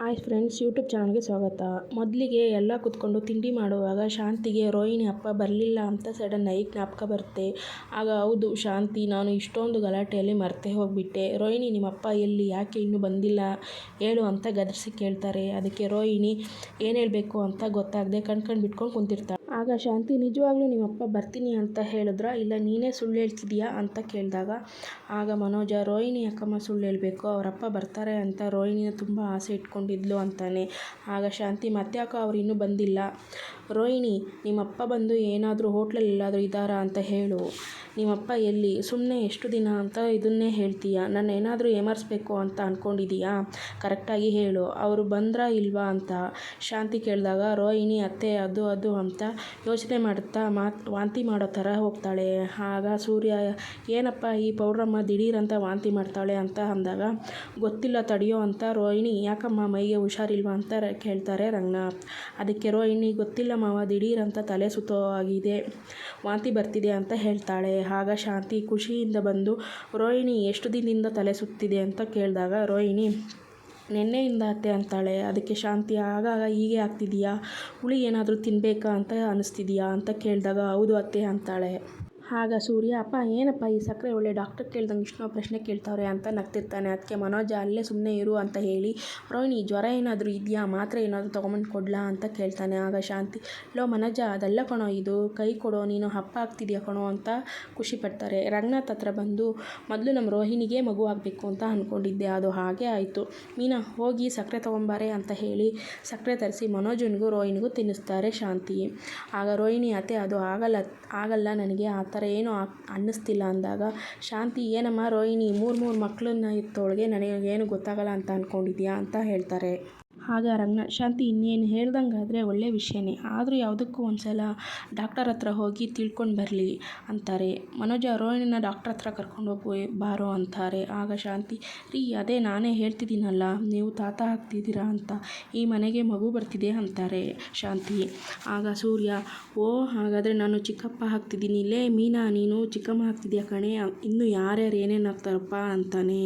Hi friends YouTube ಚಾನಲ್ಗೆ ಸ್ವಾಗತ. ಮೊದಲಿಗೆ ಎಲ್ಲ ಕೂತ್ಕೊಂಡು ತಿಂಡಿ ಮಾಡುವಾಗ ಶಾಂತಿಗೆ ರೋಹಿಣಿ ಅಪ್ಪ ಬರಲಿಲ್ಲ ಅಂತ ಸಡನ್ ಸಡನ್ನಾಗಿ ಜ್ಞಾಪಕ ಬರುತ್ತೆ. ಆಗ ಹೌದು, ಶಾಂತಿ, ನಾನು ಇಷ್ಟೊಂದು ಗಲಾಟೆಯಲ್ಲಿ ಮರೆತೇ ಹೋಗಿಬಿಟ್ಟೆ. ರೋಹಿಣಿ ನಿಮ್ಮಪ್ಪ ಎಲ್ಲಿ, ಯಾಕೆ ಇನ್ನೂ ಬಂದಿಲ್ಲ? ಹೇಳು ಅಂತ ಗದರಿಸಿ ಕೇಳ್ತಾರೆ. ಅದಕ್ಕೆ ರೋಹಿಣಿ, ಏನು ಹೇಳಬೇಕು ಅಂತ ಗೊತ್ತಾಗದೆ ಕಣ್ಕಂಡು ಬಿಟ್ಕೊಂಡು ಕುಂತಿರ್ತಾಳೆ. ಆಗ ಶಾಂತಿ, ನಿಜವಾಗ್ಲೂ ನಿಮ್ಮಪ್ಪ ಬರ್ತೀನಿ ಅಂತ ಹೇಳಿದ್ರಾ? ಇಲ್ಲ, ನೀನೇ ಸುಳ್ಳು ಹೇಳ್ತಿದೀಯಾ ಅಂತ ಕೇಳಿದಾಗ, ಆಗ ಮನೋಜ, ರೋಹಿಣಿ ಅಕ್ಕಮ್ಮ ಸುಳ್ಳು ಹೇಳಬೇಕು, ಅವರಪ್ಪ ಬರ್ತಾರೆ ಅಂತ ರೋಹಿಣಿನ ತುಂಬ ಆಸೆ ಇಟ್ಕೊಂಡಿದ್ಲು ಅಂತಾನೆ. ಆಗ ಶಾಂತಿ ಮತ್ತ್ಯಾಕೋ ಅವ್ರು ಇನ್ನೂ ಬಂದಿಲ್ಲ. ರೋಹಿಣಿ, ನಿಮ್ಮಪ್ಪ ಬಂದು ಏನಾದರೂ ಹೋಟ್ಲಲ್ಲಿ ಎಲ್ಲಾದರೂ ಇದ್ದಾರಾ ಅಂತ ಹೇಳು. ನಿಮ್ಮಪ್ಪ ಎಲ್ಲಿ? ಸುಮ್ಮನೆ ಎಷ್ಟು ದಿನ ಅಂತ ಇದನ್ನೇ ಹೇಳ್ತೀಯಾ? ನಾನು ಏನಾದರೂ ಏಮರ್ಸ್ಬೇಕು ಅಂತ ಅಂದ್ಕೊಂಡಿದ್ದೀಯಾ ಕರೆಕ್ಟಾಗಿ ಹೇಳು. ಅವರು ಬಂದ್ರಾ ಇಲ್ವಾ ಅಂತ ಶಾಂತಿ ಕೇಳಿದಾಗ, ರೋಹಿಣಿ, ಅತ್ತೆ, ಅದು ಅದು ಅಂತ ಯೋಚನೆ ಮಾಡುತ್ತಾ ಮಾತು, ವಾಂತಿ ಮಾಡೋ ಥರ ಹೋಗ್ತಾಳೆ. ಆಗ ಸೂರ್ಯ, ಏನಪ್ಪ ಈ ಪೌಡ್ರಮ್ಮ ದಿಢೀರಂತ ವಾಂತಿ ಮಾಡ್ತಾಳೆ ಅಂತ ಅಂದಾಗ, ಗೊತ್ತಿಲ್ಲ ತಡೆಯೋ ಅಂತ ರೋಹಿಣಿ, ಯಾಕಮ್ಮ ಮೈಗೆ ಹುಷಾರಿಲ್ವಾ ಅಂತ ಕೇಳ್ತಾರೆ ರಂಗನಾಥ್ ಅದಕ್ಕೆ ರೋಹಿಣಿ, ಗೊತ್ತಿಲ್ಲ ಮಾವ, ದಿಢೀರಂತ ತಲೆ ಸುತ್ತೋ ಆಗಿದೆ. ವಾಂತಿ ಬರ್ತಿದೆ ಅಂತ ಹೇಳ್ತಾಳೆ. ಆಗ ಶಾಂತಿ ಖುಷಿಯಿಂದ ಬಂದು, ರೋಹಿಣಿ, ಎಷ್ಟು ದಿನದಿಂದ ತಲೆ ಸುತ್ತಿದೆ? ಅಂತ ಕೇಳಿದಾಗ ರೋಹಿಣಿ ನೆನ್ನೆಯಿಂದ ಅತ್ತೆ ಅಂತಾಳೆ. ಅದಕ್ಕೆ ಶಾಂತಿ ಆಗಾಗ ಹೀಗೆ ಆಗ್ತಿದೆಯಾ? ಹುಳಿ ಏನಾದರೂ ತಿನ್ನಬೇಕಾ ಅಂತ ಅನ್ನಿಸ್ತಿದೆಯಾ ಅಂತ ಕೇಳಿದಾಗ, ಹೌದು ಅತ್ತೆ ಅಂತಾಳೆ. ಆಗ ಸೂರ್ಯ, ಅಪ್ಪ, ಏನಪ್ಪ ಈ ಸಕ್ಕರೆ ಒಳ್ಳೆ ಡಾಕ್ಟರ್ ಕೇಳ್ದಂಗೆ ಇಷ್ಟೋ ಪ್ರಶ್ನೆ ಕೇಳ್ತಾವ್ರೆ ಅಂತ ನಗ್ತಿರ್ತಾನೆ. ಅದಕ್ಕೆ ಮನೋಜ, ಅಲ್ಲೇ ಸುಮ್ಮನೆ ಇರು ಅಂತ ಹೇಳಿ, ರೋಹಿಣಿ ಜ್ವರ ಏನಾದರೂ ಇದೆಯಾ? ಮಾತ್ರೆ ಏನಾದರೂ ತೊಗೊಂಬಂದು ಕೊಡ್ಲಾ ಅಂತ ಕೇಳ್ತಾನೆ ಆಗ ಶಾಂತಿ. ಲೋ ಮನೋಜ, ಅದೆಲ್ಲ ಕಣೋ ಇದು? ಕೈ ಕೊಡೋ, ನೀನು ಹಪ್ಪ ಆಗ್ತಿದ್ಯಾ ಕಣೋ ಅಂತ ಖುಷಿ ಪಡ್ತಾರೆ. ರಂಗನಾಥ್ ಹತ್ರ ಬಂದು, ಮೊದಲು ನಮ್ಮ ರೋಹಿಣಿಗೆ ಮಗು ಆಗಬೇಕು ಅಂತ ಅಂದ್ಕೊಂಡಿದ್ದೆ ಅದು ಹಾಗೆ ಆಯಿತು. ಮೀನಾ, ಹೋಗಿ ಸಕ್ಕರೆ ತೊಗೊಂಬಾರೆ ಅಂತ ಹೇಳಿ ಸಕ್ಕರೆ ತರಿಸಿ ಮನೋಜನಿಗೂ ರೋಹಿಣಿಗೂ ತಿನ್ನಿಸ್ತಾರೆ ಶಾಂತಿ. ಆಗ ರೋಹಿಣಿ, ಅತ್ತೆ, ಅದು ಆಗಲ್ಲ ಆಗಲ್ಲ ನನಗೆ. ಆ ಥರ ಏನೂ ಅನ್ನಿಸ್ತಿಲ್ಲ ಅಂದಾಗ, ಶಾಂತಿ, ಏನಮ್ಮ ರೋಹಿಣಿ, ಮೂರು ಮೂರು ಮಕ್ಕಳನ್ನ ಹೆತ್ತೋಳಿಗೆ ನನಗೇನು ಗೊತ್ತಾಗಲ್ಲ ಅಂತ ಅಂದ್ಕೊಂಡಿದ್ಯಾ ಅಂತ ಹೇಳ್ತಾರೆ. ಆಗ ಶಾಂತಿ ಇನ್ನೇನು ಹೇಳ್ದಂಗಾದರೆ ಒಳ್ಳೆಯ ವಿಷಯನೇ. ಆದರೂ ಯಾವುದಕ್ಕೂ ಒಂದು ಸಲ ಡಾಕ್ಟರ್ ಹತ್ರ ಹೋಗಿ ತಿಳ್ಕೊಂಡು ಬರಲಿ ಅಂತಾರೆ. ಮನೋಜ ರೋಹಿಣಿನ ಡಾಕ್ಟರ್ ಹತ್ರ ಕರ್ಕೊಂಡು ಹೋಗಿ ಬಾರೋ ಅಂತಾರೆ. ಆಗ ಶಾಂತಿ, ರೀ ಅದೇ ನಾನೇ ಹೇಳ್ತಿದ್ದೀನಲ್ಲ, ನೀವು ತಾತ ಆಗ್ತಿದ್ದೀರಾ ಅಂತ, ಈ ಮನೆಗೆ ಮಗು ಬರ್ತಿದೆ ಅಂತಾರೆ ಶಾಂತಿ. ಆಗ ಸೂರ್ಯ, ಓ, ಹಾಗಾದರೆ ನಾನು ಚಿಕ್ಕಪ್ಪ ಆಗ್ತಿದ್ದೀನಿ. ಇಲ್ಲೇ ಮೀನಾ, ನೀನು ಚಿಕ್ಕಮ್ಮ ಆಗ್ತಿದ್ಯಾ ಕಣೆ, ಇನ್ನು ಯಾರ್ಯಾರು ಏನೇನು ಆಗ್ತಾರಪ್ಪ ಅಂತಾನೆ.